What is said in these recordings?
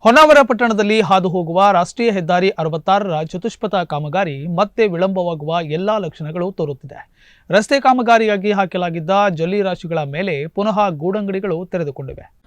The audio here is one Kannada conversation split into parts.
ಹೊನ್ನಾವರ ಪಟ್ಟಣದಲ್ಲಿ ಹಾದು ಹೋಗುವ ರಾಷ್ಟ್ರೀಯ ಹೆದ್ದಾರಿ ಅರವತ್ತಾರರ ಚತುಷ್ಪಥ ಕಾಮಗಾರಿ ಮತ್ತೆ ವಿಳಂಬವಾಗುವ ಎಲ್ಲಾ ಲಕ್ಷಣಗಳು ತೋರುತ್ತಿದೆ. ರಸ್ತೆ ಕಾಮಗಾರಿಯಾಗಿ ಹಾಕಲಾಗಿದ್ದ ಜಲ್ಲಿ ರಾಶಿಗಳ ಮೇಲೆ ಪುನಃ ಗೂಡಂಗಡಿಗಳು ತೆರೆದುಕೊಂಡಿವೆ.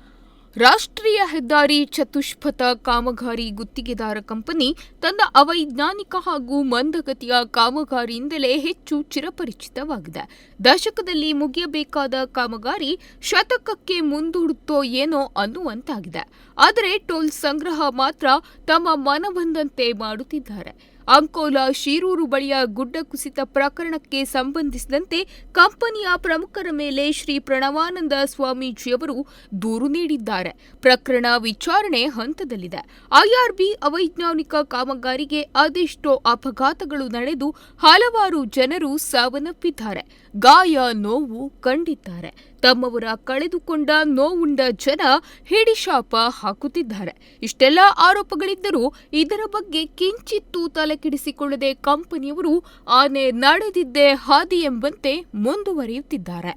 ರಾಷ್ಟ್ರೀಯ ಹೆದ್ದಾರಿ ಚತುಷ್ಪಥ ಕಾಮಗಾರಿ ಗುತ್ತಿಗೆದಾರ ಕಂಪನಿ ತನ್ನ ಅವೈಜ್ಞಾನಿಕ ಹಾಗೂ ಮಂದಗತಿಯ ಕಾಮಗಾರಿಯಿಂದಲೇ ಹೆಚ್ಚು ಚಿರಪರಿಚಿತವಾಗಿದೆ. ದಶಕದಲ್ಲಿ ಮುಗಿಯಬೇಕಾದ ಕಾಮಗಾರಿ ಶತಕಕ್ಕೆ ಮುಂದೂಡುತ್ತೋ ಏನೋ ಅನ್ನುವಂತಾಗಿದೆ. ಆದರೆ ಟೋಲ್ ಸಂಗ್ರಹ ಮಾತ್ರ ತಮ್ಮ ಮನಬಂದಂತೆ ಮಾಡುತ್ತಿದ್ದಾರೆ. ಅಂಕೋಲ ಶಿರೂರು ಬಳಿಯ ಗುಡ್ಡ ಕುಸಿತ ಪ್ರಕರಣಕ್ಕೆ ಸಂಬಂಧಿಸಿದಂತೆ ಕಂಪನಿಯ ಪ್ರಮುಖರ ಮೇಲೆ ಶ್ರೀ ಪ್ರಣವಾನಂದ ಸ್ವಾಮೀಜಿಯವರು ದೂರು ನೀಡಿದ್ದಾರೆ. ಪ್ರಕರಣ ವಿಚಾರಣೆ ಹಂತದಲ್ಲಿದೆ. ಐಆರ್ಬಿ ಅವೈಜ್ಞಾನಿಕ ಕಾಮಗಾರಿಗೆ ಅದೆಷ್ಟೋ ಅಪಘಾತಗಳು ನಡೆದು ಹಲವಾರು ಜನರು ಸಾವನ್ನಪ್ಪಿದ್ದಾರೆ. ಗಾಯ ನೋವು ಕಂಡಿದ್ದಾರೆ. ತಮ್ಮವರ ಕಳೆದುಕೊಂಡ ನೋವುಂಡ ಜನ ಹಿಡಿಶಾಪ ಹಾಕುತ್ತಿದ್ದಾರೆ. ಇಷ್ಟೆಲ್ಲ ಆರೋಪಗಳಿದ್ದರೂ ಇದರ ಬಗ್ಗೆ ಕಿಂಚಿತ್ತೂ ತಲೆಕೆಡಿಸಿಕೊಳ್ಳದೆ ಕಂಪನಿಯವರು ಆನೆ ನಡೆದಿದ್ದೇ ಹಾದಿ ಎಂಬಂತೆ ಮುಂದುವರಿಯುತ್ತಿದ್ದಾರೆ.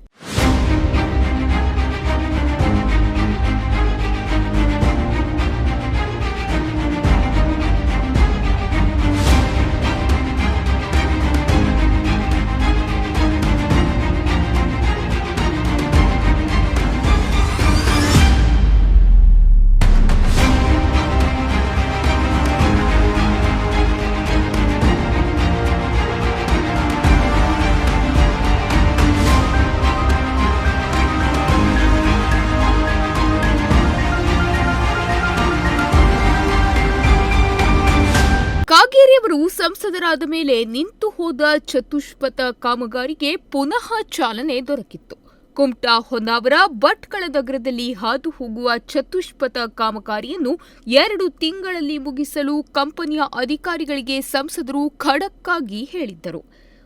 ಕಾಗೇರಿಯವರು ಸಂಸದರಾದ ಮೇಲೆ ನಿಂತು ಹೋದ ಚತುಷ್ಪಥ ಕಾಮಗಾರಿಗೆ ಪುನಃ ಚಾಲನೆ ದೊರಕಿತ್ತು. ಕುಮಟಾ ಹೊನ್ನಾವರ ಭಟ್ಕಳ ನಗರದಲ್ಲಿ ಹಾದು ಹೋಗುವ ಚತುಷ್ಪಥ ಕಾಮಗಾರಿಯನ್ನು ಎರಡು ತಿಂಗಳಲ್ಲಿ ಮುಗಿಸಲು ಕಂಪನಿಯ ಅಧಿಕಾರಿಗಳಿಗೆ ಸಂಸದರು ಖಡಕ್ಕಾಗಿ ಹೇಳಿದ್ದರು.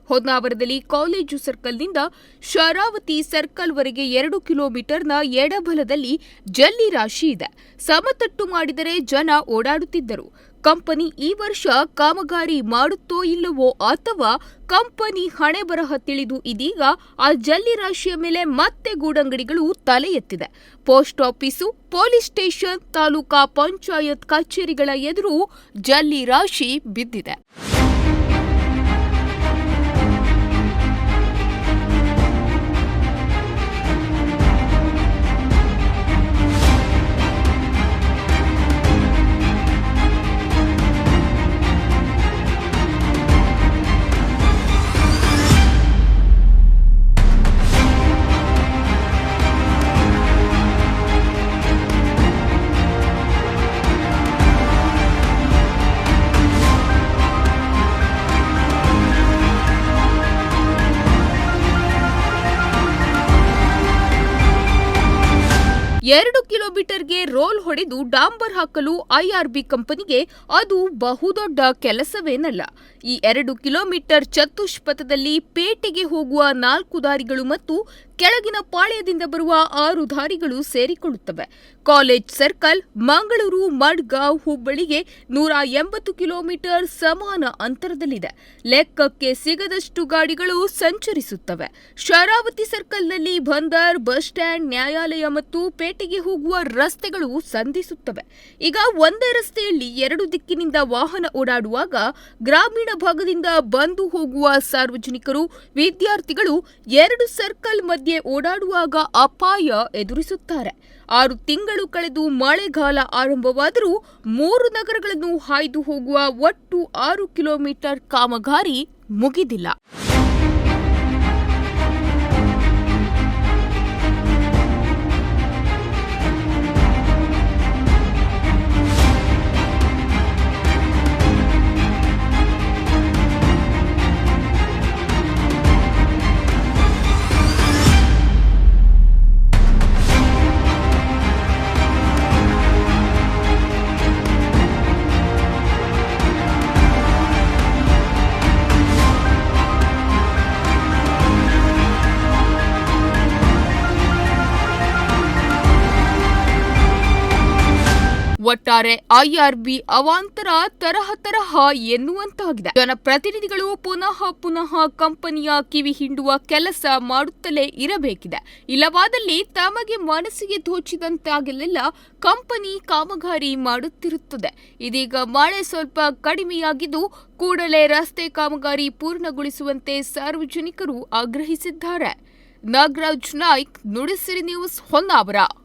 ಹೊನ್ನಾವರದಲ್ಲಿ ಕಾಲೇಜು ಸರ್ಕಲ್ನಿಂದ ಶರಾವತಿ ಸರ್ಕಲ್ವರೆಗೆ ಎರಡು ಕಿಲೋಮೀಟರ್ನ ಎಡಬಲದಲ್ಲಿ ಜಲ್ಲಿ ರಾಶಿ ಇದೆ. ಸಮತಟ್ಟು ಮಾಡಿದರೆ ಜನ ಓಡಾಡುತ್ತಿದ್ದರು. ಕಂಪನಿ ಈ ವರ್ಷ ಕಾಮಗಾರಿ ಮಾಡುತ್ತೋ ಇಲ್ಲವೋ ಅಥವಾ ಕಂಪನಿ ಹಣೆ ಬರಹ ತಿಳಿದು ಇದೀಗ ಆ ಜಲ್ಲಿ ರಾಶಿಯ ಮೇಲೆ ಮತ್ತೆ ಗೂಡಂಗಡಿಗಳು ತಲೆ ಎತ್ತಿದೆ post office, police station, taluka panchayat ಕಚೇರಿಗಳ ಎದುರು ಜಲ್ಲಿ ರಾಶಿ ಬಿದ್ದಿದೆ. ಎರಡು ಕಿಲೋಮೀಟರ್ಗೆ ರೋಲ್ ಹೊಡೆದು ಡಾಂಬರ್ ಹಾಕಲು ಐಆರ್ಬಿ ಕಂಪನಿಗೆ ಅದು ಬಹುದೊಡ್ಡ ಕೆಲಸವೇನಲ್ಲ. ಈ ಎರಡು ಕಿಲೋಮೀಟರ್ ಚತುಷ್ಪಥದಲ್ಲಿ ಪೇಟೆಗೆ ಹೋಗುವ ನಾಲ್ಕು ದಾರಿಗಳು ಮತ್ತು ಕೆಳಗಿನ ಪಾಳ್ಯದಿಂದ ಬರುವ ಆರು ದಾರಿಗಳು ಸೇರಿಕೊಳ್ಳುತ್ತವೆ. ಕಾಲೇಜ್ ಸರ್ಕಲ್, ಮಂಗಳೂರು, ಮಡ್ಗಾಂವ್ ಹುಬ್ಬಳ್ಳಿಗೆ ನೂರ ಎಂಬತ್ತು ಕಿಲೋಮೀಟರ್ ಸಮಾನ ಅಂತರದಲ್ಲಿದೆ. ಲೆಕ್ಕಕ್ಕೆ ಸಿಗದಷ್ಟು ಗಾಡಿಗಳು ಸಂಚರಿಸುತ್ತವೆ. ಶರಾವತಿ ಸರ್ಕಲ್ನಲ್ಲಿ ಬಂದರ್, ಬಸ್ ಸ್ಟ್ಯಾಂಡ್, ನ್ಯಾಯಾಲಯ ಮತ್ತು ಪೇಟೆಗೆ ಹೋಗುವ ರಸ್ತೆಗಳು ಸಂಧಿಸುತ್ತವೆ. ಈಗ ಒಂದೇ ರಸ್ತೆಯಲ್ಲಿ ಎರಡು ದಿಕ್ಕಿನಿಂದ ವಾಹನ ಓಡಾಡುವಾಗ ಗ್ರಾಮೀಣ ಭಾಗದಿಂದ ಬಂದು ಹೋಗುವ ಸಾರ್ವಜನಿಕರು, ವಿದ್ಯಾರ್ಥಿಗಳು ಎರಡು ಸರ್ಕಲ್ ಮಧ್ಯೆ ಓಡಾಡುವಾಗ ಅಪಾಯ ಎದುರಿಸುತ್ತಾರೆ. ಆರು ತಿಂಗಳು ಕಳೆದು ಮಳೆಗಾಲ ಆರಂಭವಾದರೂ ಮೂರು ನಗರಗಳನ್ನು ಹಾಯ್ದು ಹೋಗುವ ಒಟ್ಟು ಆರು ಕಿಲೋಮೀಟರ್ ಕಾಮಗಾರಿ ಮುಗಿದಿಲ್ಲ. ಒಟ್ಟಾರೆ ಐಆರ್ಬಿ ಅವಾಂತರ ತರಹ ತರಹ ಎನ್ನುವಂತಾಗಿದೆ. ಜನಪ್ರತಿನಿಧಿಗಳು ಪುನಃ ಪುನಃ ಕಂಪನಿಯ ಕಿವಿ ಹಿಂಡುವ ಕೆಲಸ ಮಾಡುತ್ತಲೇ ಇರಬೇಕಿದೆ. ಇಲ್ಲವಾದಲ್ಲಿ ತಮಗೆ ಮನಸ್ಸಿಗೆ ತೋಚಿದಂತಾಗಲೆಲ್ಲ ಕಂಪನಿ ಕಾಮಗಾರಿ ಮಾಡುತ್ತಿರುತ್ತದೆ. ಇದೀಗ ಮಳೆ ಸ್ವಲ್ಪ ಕಡಿಮೆಯಾಗಿದ್ದು ಕೂಡಲೇ ರಸ್ತೆ ಕಾಮಗಾರಿ ಪೂರ್ಣಗೊಳಿಸುವಂತೆ ಸಾರ್ವಜನಿಕರು ಆಗ್ರಹಿಸಿದ್ದಾರೆ. ನಾಗರಾಜ್ ನಾಯ್ಕ್, ನುಡಿಸಿರಿ ನ್ಯೂಸ್ ಹೊನ್ನಾವರ.